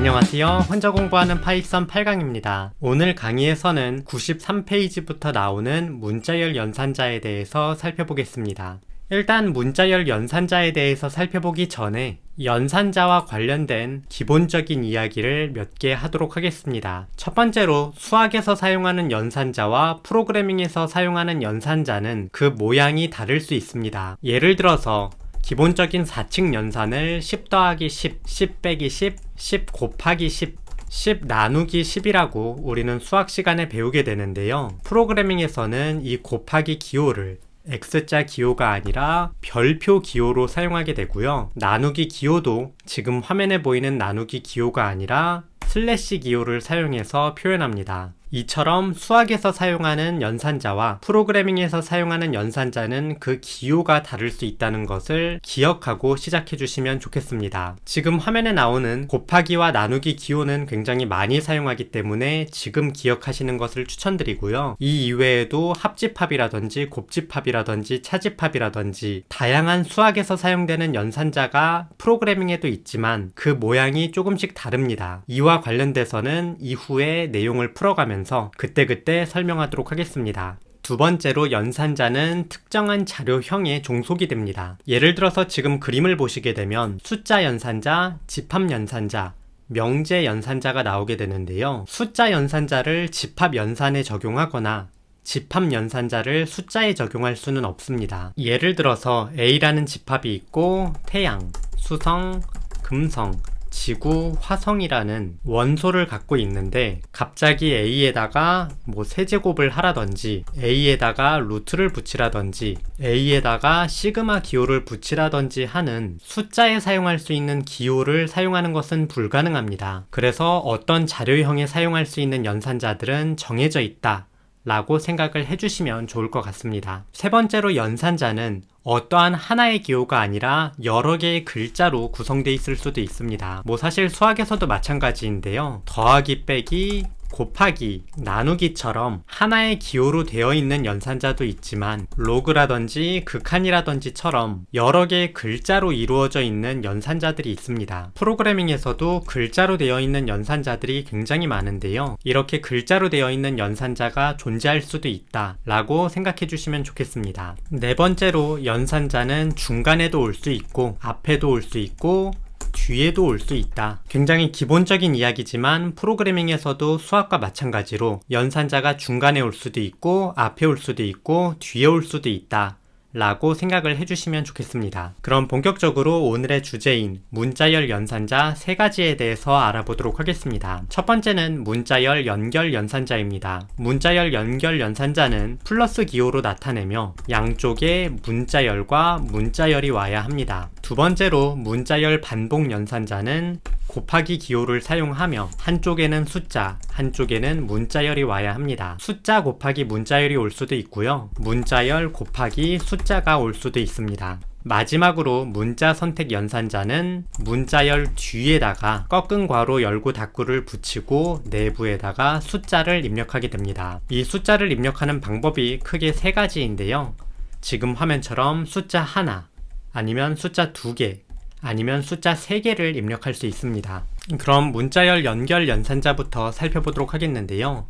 안녕하세요. 혼자 공부하는 파이썬 8강입니다. 오늘 강의에서는 93페이지부터 나오는 문자열 연산자에 대해서 살펴보겠습니다. 일단 문자열 연산자에 대해서 살펴보기 전에 연산자와 관련된 기본적인 이야기를 몇 개 하도록 하겠습니다. 첫 번째로 수학에서 사용하는 연산자와 프로그래밍에서 사용하는 연산자는 그 모양이 다를 수 있습니다. 예를 들어서 기본적인 4층 연산을 10 더하기 10, 10 빼기 10, 10 곱하기 10, 10 나누기 10이라고 우리는 수학 시간에 배우게 되는데요. 프로그래밍에서는 이 곱하기 기호를 X자 기호가 아니라 별표 기호로 사용하게 되고요. 나누기 기호도 지금 화면에 보이는 나누기 기호가 아니라 슬래시 기호를 사용해서 표현합니다. 이처럼 수학에서 사용하는 연산자와 프로그래밍에서 사용하는 연산자는 그 기호가 다를 수 있다는 것을 기억하고 시작해 주시면 좋겠습니다. 지금 화면에 나오는 곱하기와 나누기 기호는 굉장히 많이 사용하기 때문에 지금 기억하시는 것을 추천드리고요. 이 이외에도 합집합이라든지 곱집합이라든지 차집합이라든지 다양한 수학에서 사용되는 연산자가 프로그래밍에도 있지만 그 모양이 조금씩 다릅니다. 이와 관련돼서는 이후에 내용을 풀어가면서 그때그때 설명하도록 하겠습니다. 두 번째로 연산자는 특정한 자료형에 종속이 됩니다. 예를 들어서 지금 그림을 보시게 되면 숫자 연산자, 집합 연산자, 명제 연산자가 나오게 되는데요. 숫자 연산자를 집합 연산에 적용하거나 집합 연산자를 숫자에 적용할 수는 없습니다. 예를 들어서 A라는 집합이 있고 태양, 수성, 금성, 지구, 화성이라는 원소를 갖고 있는데 갑자기 A에다가 뭐 세제곱을 하라든지 A에다가 루트를 붙이라든지 A에다가 시그마 기호를 붙이라든지 하는 숫자에 사용할 수 있는 기호를 사용하는 것은 불가능합니다. 그래서 어떤 자료형에 사용할 수 있는 연산자들은 정해져 있다. 라고 생각을 해주시면 좋을 것 같습니다. 세 번째로 연산자는 어떠한 하나의 기호가 아니라 여러 개의 글자로 구성되어 있을 수도 있습니다. 뭐 사실 수학에서도 마찬가지인데요. 더하기 빼기 곱하기, 나누기처럼 하나의 기호로 되어 있는 연산자도 있지만 로그라든지 극한이라든지처럼 여러 개의 글자로 이루어져 있는 연산자들이 있습니다. 프로그래밍에서도 글자로 되어 있는 연산자들이 굉장히 많은데요. 이렇게 글자로 되어 있는 연산자가 존재할 수도 있다 라고 생각해 주시면 좋겠습니다. 네 번째로 연산자는 중간에도 올 수 있고 앞에도 올 수 있고 뒤에도 올 수 있다. 굉장히 기본적인 이야기지만 프로그래밍에서도 수학과 마찬가지로 연산자가 중간에 올 수도 있고 앞에 올 수도 있고 뒤에 올 수도 있다. 라고 생각을 해주시면 좋겠습니다. 그럼 본격적으로 오늘의 주제인 문자열 연산자 세 가지에 대해서 알아보도록 하겠습니다. 첫 번째는 문자열 연결 연산자입니다. 문자열 연결 연산자는 플러스 기호로 나타내며 양쪽에 문자열과 문자열이 와야 합니다. 두 번째로 문자열 반복 연산자는 곱하기 기호를 사용하며 한쪽에는 숫자, 한쪽에는 문자열이 와야 합니다. 숫자 곱하기 문자열이 올 수도 있고요. 문자열 곱하기 숫자가 올 수도 있습니다. 마지막으로 문자 선택 연산자는 문자열 뒤에다가 꺾은 괄호 열고 닫고를 붙이고 내부에다가 숫자를 입력하게 됩니다. 이 숫자를 입력하는 방법이 크게 세 가지인데요. 지금 화면처럼 숫자 하나, 아니면 숫자 두 개, 아니면 숫자 3개를 입력할 수 있습니다. 그럼 문자열 연결 연산자부터 살펴보도록 하겠는데요.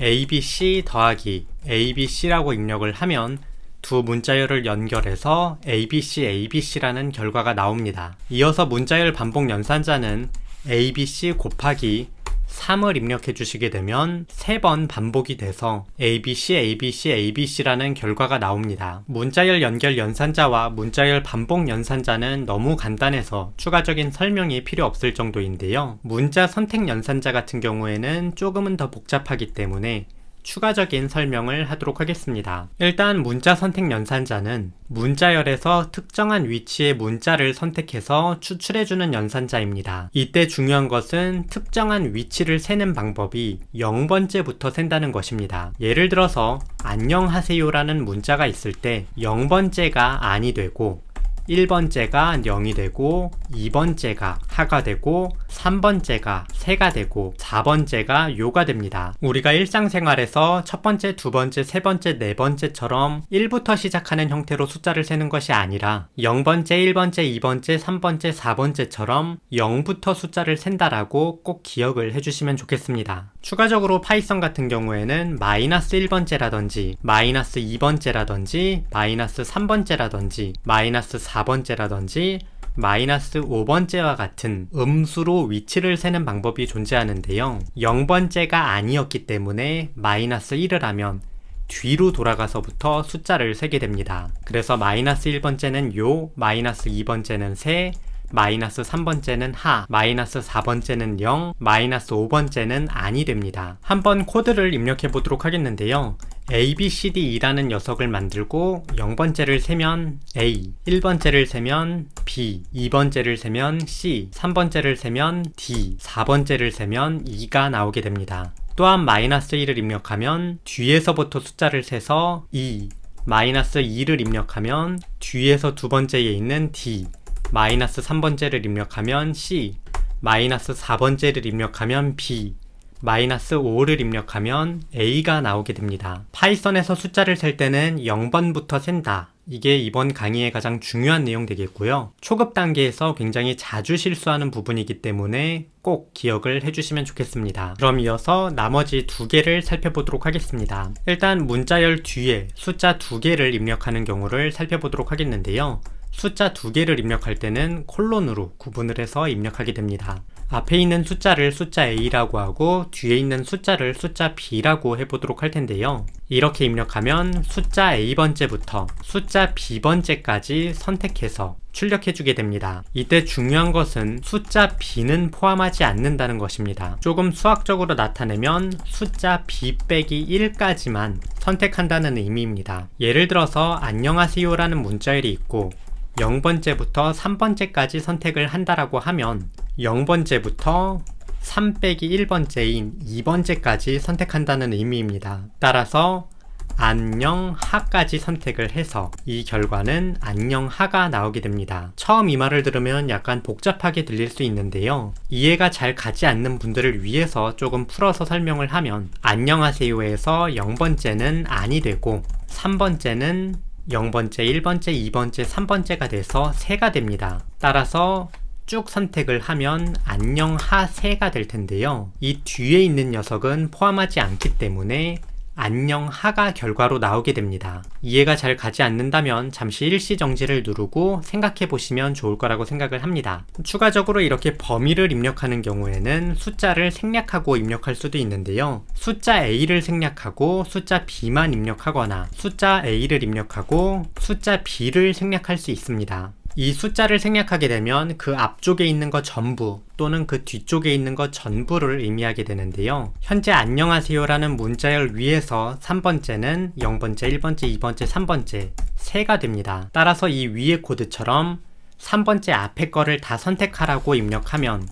abc 더하기 abc라고 입력을 하면 두 문자열을 연결해서 abc abc라는 결과가 나옵니다. 이어서 문자열 반복 연산자는 abc 곱하기 3을 입력해 주시게 되면 3번 반복이 돼서 ABC, ABC, ABC라는 결과가 나옵니다. 문자열 연결 연산자와 문자열 반복 연산자는 너무 간단해서 추가적인 설명이 필요 없을 정도인데요. 문자 선택 연산자 같은 경우에는 조금은 더 복잡하기 때문에 추가적인 설명을 하도록 하겠습니다. 일단 문자 선택 연산자는 문자열에서 특정한 위치의 문자를 선택해서 추출해주는 연산자입니다. 이때 중요한 것은 특정한 위치를 세는 방법이 0번째부터 센다는 것입니다. 예를 들어서 안녕하세요라는 문자가 있을 때 0번째가 아니 되고 1번째가 0이 되고 2번째가 하가 되고 3번째가 세가 되고 4번째가 요가 됩니다. 우리가 일상생활에서 첫 번째, 두 번째, 세 번째, 네 번째처럼 1부터 시작하는 형태로 숫자를 세는 것이 아니라 0번째, 1번째, 2번째, 3번째, 4번째처럼 0부터 숫자를 센다라고 꼭 기억을 해주시면 좋겠습니다. 추가적으로 파이썬 같은 경우에는 마이너스 1번째라든지 마이너스 2번째라든지 마이너스 3번째라든지 마이너스 4 번째라든지 마이너스 5번째와 같은 음수로 위치를 세는 방법이 존재하는데요. 0번째가 아니었기 때문에 마이너스 1을 하면 뒤로 돌아가서부터 숫자를 세게 됩니다. 그래서 마이너스 1번째는 요, 마이너스 2번째는 세, 마이너스 3번째는 하, 마이너스 4번째는 0, 마이너스 5번째는 아니 됩니다. 한번 코드를 입력해 보도록 하겠는데요. A, B, C, D라는 녀석을 만들고 0번째를 세면 A, 1번째를 세면 B, 2번째를 세면 C, 3번째를 세면 D, 4번째를 세면 2가 나오게 됩니다. 또한 마이너스 1을 입력하면 뒤에서부터 숫자를 세서 2, 마이너스 2를 입력하면 뒤에서 두 번째에 있는 D, 마이너스 3번째를 입력하면 C, 마이너스 4번째를 입력하면 B, 마이너스 5를 입력하면 A가 나오게 됩니다. 파이썬에서 숫자를 셀 때는 0번부터 센다. 이게 이번 강의의 가장 중요한 내용 되겠고요. 초급 단계에서 굉장히 자주 실수하는 부분이기 때문에 꼭 기억을 해주시면 좋겠습니다. 그럼 이어서 나머지 두 개를 살펴보도록 하겠습니다. 일단 문자열 뒤에 숫자 두 개를 입력하는 경우를 살펴보도록 하겠는데요. 숫자 두 개를 입력할 때는 콜론으로 구분을 해서 입력하게 됩니다. 앞에 있는 숫자를 숫자 A라고 하고 뒤에 있는 숫자를 숫자 B라고 해보도록 할 텐데요. 이렇게 입력하면 숫자 A번째부터 숫자 B번째까지 선택해서 출력해주게 됩니다. 이때 중요한 것은 숫자 B는 포함하지 않는다는 것입니다. 조금 수학적으로 나타내면 숫자 B 빼기 1까지만 선택한다는 의미입니다. 예를 들어서 안녕하세요라는 문자열이 있고 0번째부터 3번째까지 선택을 한다라고 하면 0번째부터 3 빼기 1번째인 2번째까지 선택한다는 의미입니다. 따라서 안녕하까지 선택을 해서 이 결과는 안녕하가 나오게 됩니다. 처음 이 말을 들으면 약간 복잡하게 들릴 수 있는데요. 이해가 잘 가지 않는 분들을 위해서 조금 풀어서 설명을 하면 안녕하세요에서 0번째는 아니 되고 3번째는 0번째, 1번째, 2번째, 3번째가 돼서 3가 됩니다. 따라서 쭉 선택을 하면 안녕 하세가 될 텐데요. 이 뒤에 있는 녀석은 포함하지 않기 때문에 안녕 하가 결과로 나오게 됩니다. 이해가 잘 가지 않는다면 잠시 일시 정지를 누르고 생각해 보시면 좋을 거라고 생각을 합니다. 추가적으로 이렇게 범위를 입력하는 경우에는 숫자를 생략하고 입력할 수도 있는데요. 숫자 A를 생략하고 숫자 B만 입력하거나 숫자 A를 입력하고 숫자 B를 생략할 수 있습니다. 이 숫자를 생략하게 되면 그 앞쪽에 있는 것 전부 또는 그 뒤쪽에 있는 것 전부를 의미하게 되는데요. 현재 안녕하세요라는 문자열 위에서 3번째는 0번째, 1번째, 2번째, 3번째 3가 됩니다. 따라서 이 위의 코드처럼 3번째 앞에 거를 다 선택하라고 입력하면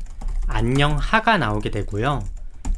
안녕하가 나오게 되고요.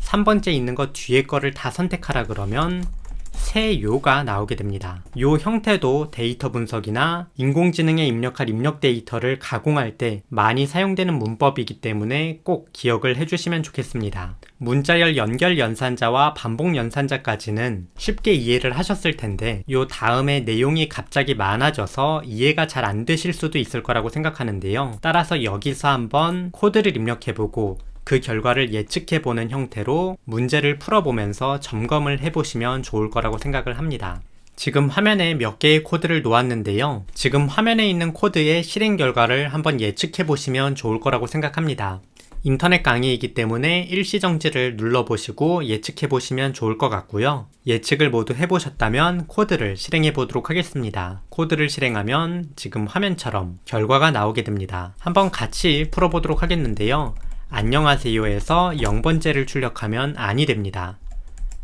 3번째 있는 것 뒤에 거를 다 선택하라 그러면 새 요가 나오게 됩니다. 요 형태도 데이터 분석이나 인공지능에 입력할 입력 데이터를 가공할 때 많이 사용되는 문법이기 때문에 꼭 기억을 해주시면 좋겠습니다. 문자열 연결 연산자와 반복 연산자까지는 쉽게 이해를 하셨을 텐데 요 다음에 내용이 갑자기 많아져서 이해가 잘 안 되실 수도 있을 거라고 생각하는데요. 따라서 여기서 한번 코드를 입력해보고 그 결과를 예측해 보는 형태로 문제를 풀어보면서 점검을 해보시면 좋을 거라고 생각을 합니다. 지금 화면에 몇 개의 코드를 놓았는데요. 지금 화면에 있는 코드의 실행 결과를 한번 예측해 보시면 좋을 거라고 생각합니다. 인터넷 강의이기 때문에 일시 정지를 눌러보시고 예측해 보시면 좋을 것 같고요. 예측을 모두 해보셨다면 코드를 실행해 보도록 하겠습니다. 코드를 실행하면 지금 화면처럼 결과가 나오게 됩니다. 한번 같이 풀어보도록 하겠는데요. 안녕하세요에서 0번째를 출력하면 아니 됩니다.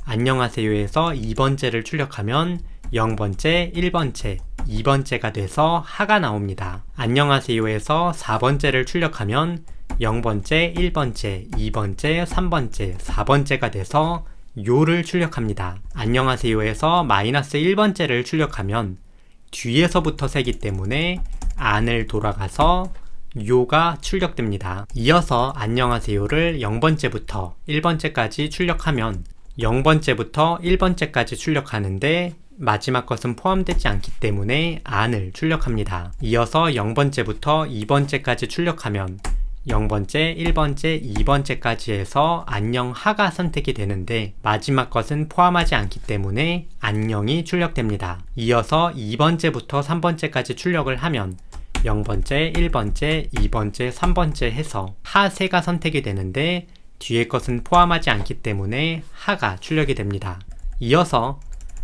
안녕하세요에서 2번째를 출력하면 0번째, 1번째, 2번째가 돼서 하가 나옵니다. 안녕하세요에서 4번째를 출력하면 0번째, 1번째, 2번째, 3번째, 4번째가 돼서 요를 출력합니다. 안녕하세요에서 마이너스 1번째를 출력하면 뒤에서부터 세기 때문에 안을 돌아가서 요가 출력됩니다. 이어서 안녕하세요를 0번째부터 1번째까지 출력하면 0번째부터 1번째까지 출력하는데 마지막 것은 포함되지 않기 때문에 안을 출력합니다. 이어서 0번째부터 2번째까지 출력하면 0번째, 1번째, 2번째까지 해서 안녕 하가 선택이 되는데 마지막 것은 포함하지 않기 때문에 안녕이 출력됩니다. 이어서 2번째부터 3번째까지 출력을 하면 0번째, 1번째, 2번째, 3번째 해서 하세가 선택이 되는데 뒤에 것은 포함하지 않기 때문에 하가 출력이 됩니다. 이어서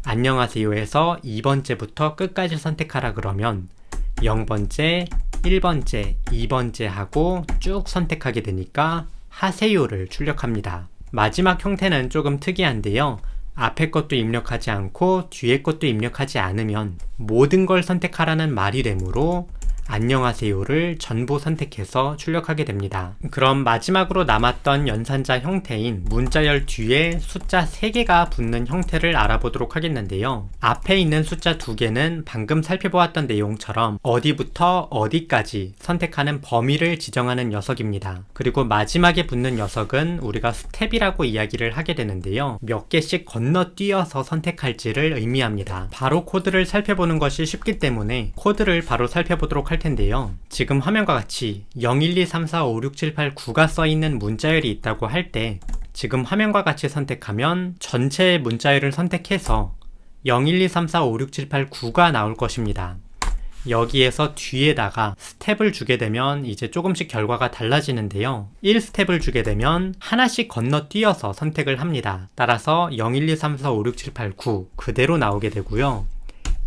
안녕하세요에서 2번째부터 끝까지 선택하라 그러면 0번째, 1번째, 2번째 하고 쭉 선택하게 되니까 하세요를 출력합니다. 마지막 형태는 조금 특이한데요. 앞에 것도 입력하지 않고 뒤에 것도 입력하지 않으면 모든 걸 선택하라는 말이 되므로 안녕하세요를 전부 선택해서 출력하게 됩니다. 그럼 마지막으로 남았던 연산자 형태인 문자열 뒤에 숫자 3개가 붙는 형태를 알아보도록 하겠는데요. 앞에 있는 숫자 2개는 방금 살펴보았던 내용처럼 어디부터 어디까지 선택하는 범위를 지정하는 녀석입니다. 그리고 마지막에 붙는 녀석은 우리가 스텝이라고 이야기를 하게 되는데요. 몇 개씩 건너뛰어서 선택할지를 의미합니다. 바로 코드를 살펴보는 것이 쉽기 때문에 코드를 바로 살펴보도록 할 텐데요. 지금 화면과 같이 0, 1, 2, 3, 4, 5, 6, 7, 8, 9가 써 있는 문자열이 있다고 할 때 지금 화면과 같이 선택하면 전체 문자열을 선택해서 0, 1, 2, 3, 4, 5, 6, 7, 8, 9가 나올 것입니다. 여기에서 뒤에다가 스텝을 주게 되면 이제 조금씩 결과가 달라지는데요. 1스텝을 주게 되면 하나씩 건너뛰어서 선택을 합니다. 따라서 0, 1, 2, 3, 4, 5, 6, 7, 8, 9 그대로 나오게 되고요.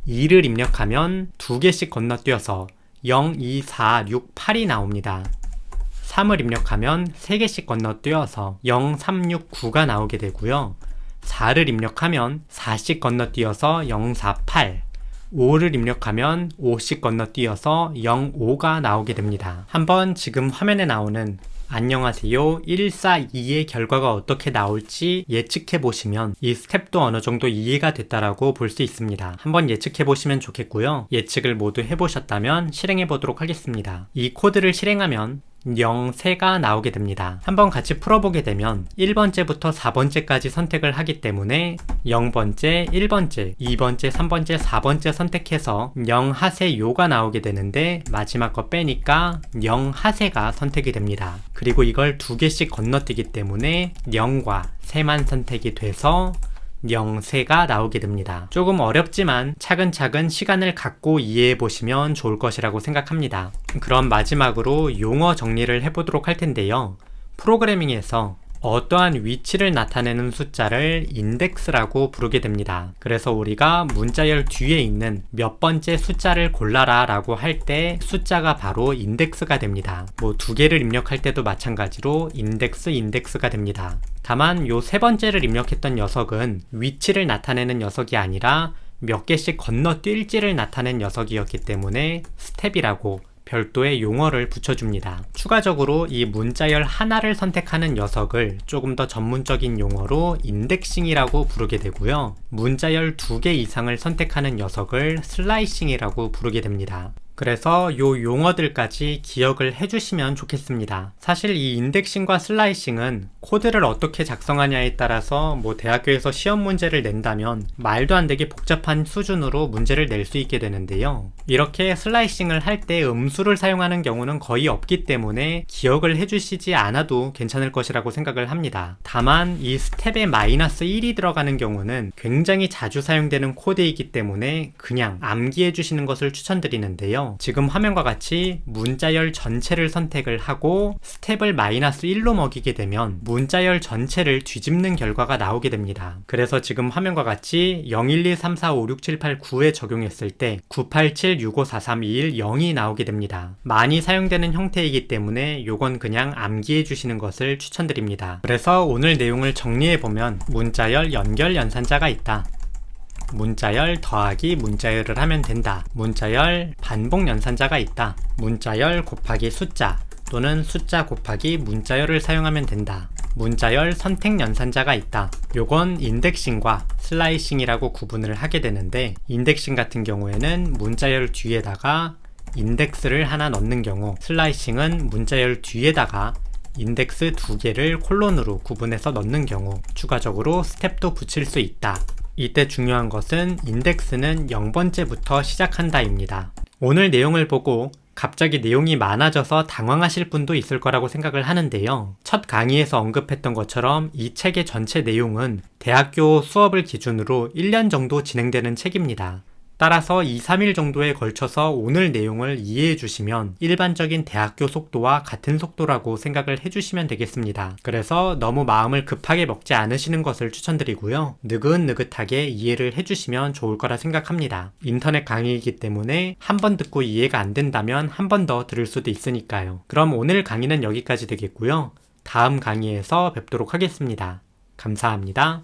2를 입력하면 두 개씩 건너뛰어서 0, 2, 4, 6, 8이 나옵니다. 3을 입력하면 3개씩 건너뛰어서 0, 3, 6, 9가 나오게 되고요. 4를 입력하면 4씩 건너뛰어서 0, 4, 8 5를 입력하면 5씩 건너뛰어서 0, 5가 나오게 됩니다. 한번 지금 화면에 나오는 안녕하세요 142의 결과가 어떻게 나올지 예측해 보시면 이 스텝도 어느 정도 이해가 됐다라고 볼 수 있습니다. 한번 예측해 보시면 좋겠고요. 예측을 모두 해 보셨다면 실행해 보도록 하겠습니다. 이 코드를 실행하면 0, 3가 나오게 됩니다. 한번 같이 풀어보게 되면 1번째부터 4번째까지 선택을 하기 때문에 0번째, 1번째, 2번째, 3번째, 4번째 선택해서 0 하세 요가 나오게 되는데 마지막 거 빼니까 0 하세가 선택이 됩니다. 그리고 이걸 두 개씩 건너뛰기 때문에 0과 3만 선택이 돼서 영세가 나오게 됩니다. 조금 어렵지만 차근차근 시간을 갖고 이해해 보시면 좋을 것이라고 생각합니다. 그럼 마지막으로 용어 정리를 해보도록 할 텐데요. 프로그래밍에서 어떠한 위치를 나타내는 숫자를 인덱스라고 부르게 됩니다. 그래서 우리가 문자열 뒤에 있는 몇 번째 숫자를 골라라 라고 할 때 숫자가 바로 인덱스가 됩니다. 뭐 두 개를 입력할 때도 마찬가지로 인덱스 인덱스가 됩니다. 다만 요 세 번째를 입력했던 녀석은 위치를 나타내는 녀석이 아니라 몇 개씩 건너뛸지를 나타낸 녀석이었기 때문에 스텝이라고 별도의 용어를 붙여줍니다. 추가적으로 이 문자열 하나를 선택하는 녀석을 조금 더 전문적인 용어로 인덱싱이라고 부르게 되고요. 문자열 두 개 이상을 선택하는 녀석을 슬라이싱이라고 부르게 됩니다. 그래서 요 용어들까지 기억을 해주시면 좋겠습니다. 사실 이 인덱싱과 슬라이싱은 코드를 어떻게 작성하냐에 따라서 뭐 대학교에서 시험 문제를 낸다면 말도 안 되게 복잡한 수준으로 문제를 낼 수 있게 되는데요. 이렇게 슬라이싱을 할 때 음수를 사용하는 경우는 거의 없기 때문에 기억을 해주시지 않아도 괜찮을 것이라고 생각을 합니다. 다만 이 스텝에 마이너스 1이 들어가는 경우는 굉장히 자주 사용되는 코드이기 때문에 그냥 암기해 주시는 것을 추천드리 지금 화면과 같이 문자열 전체를 선택을 하고 스텝을 마이너스 1로 먹이게 되면 문자열 전체를 뒤집는 결과가 나오게 됩니다. 그래서 지금 화면과 같이 0, 1, 2, 3, 4, 5, 6, 7, 8, 9에 적용했을 때 9, 8, 7, 6, 5, 4, 3, 2, 1, 0이 나오게 됩니다. 많이 사용되는 형태이기 때문에 요건 그냥 암기해 주시는 것을 추천드립니다. 그래서 오늘 내용을 정리해 보면 문자열 연결 연산자가 있다. 문자열 더하기 문자열을 하면 된다. 문자열 반복 연산자가 있다. 문자열 곱하기 숫자 또는 숫자 곱하기 문자열을 사용하면 된다. 문자열 선택 연산자가 있다. 요건 인덱싱과 슬라이싱이라고 구분을 하게 되는데 인덱싱 같은 경우에는 문자열 뒤에다가 인덱스를 하나 넣는 경우 슬라이싱은 문자열 뒤에다가 인덱스 두 개를 콜론으로 구분해서 넣는 경우 추가적으로 스텝도 붙일 수 있다. 이때 중요한 것은 인덱스는 0번째부터 시작한다입니다. 오늘 내용을 보고 갑자기 내용이 많아져서 당황하실 분도 있을 거라고 생각을 하는데요. 첫 강의에서 언급했던 것처럼 이 책의 전체 내용은 대학교 수업을 기준으로 1년 정도 진행되는 책입니다. 따라서 2, 3일 정도에 걸쳐서 오늘 내용을 이해해 주시면 일반적인 대학교 속도와 같은 속도라고 생각을 해 주시면 되겠습니다. 그래서 너무 마음을 급하게 먹지 않으시는 것을 추천드리고요. 느긋느긋하게 이해를 해 주시면 좋을 거라 생각합니다. 인터넷 강의이기 때문에 한 번 듣고 이해가 안 된다면 한 번 더 들을 수도 있으니까요. 그럼 오늘 강의는 여기까지 되겠고요. 다음 강의에서 뵙도록 하겠습니다. 감사합니다.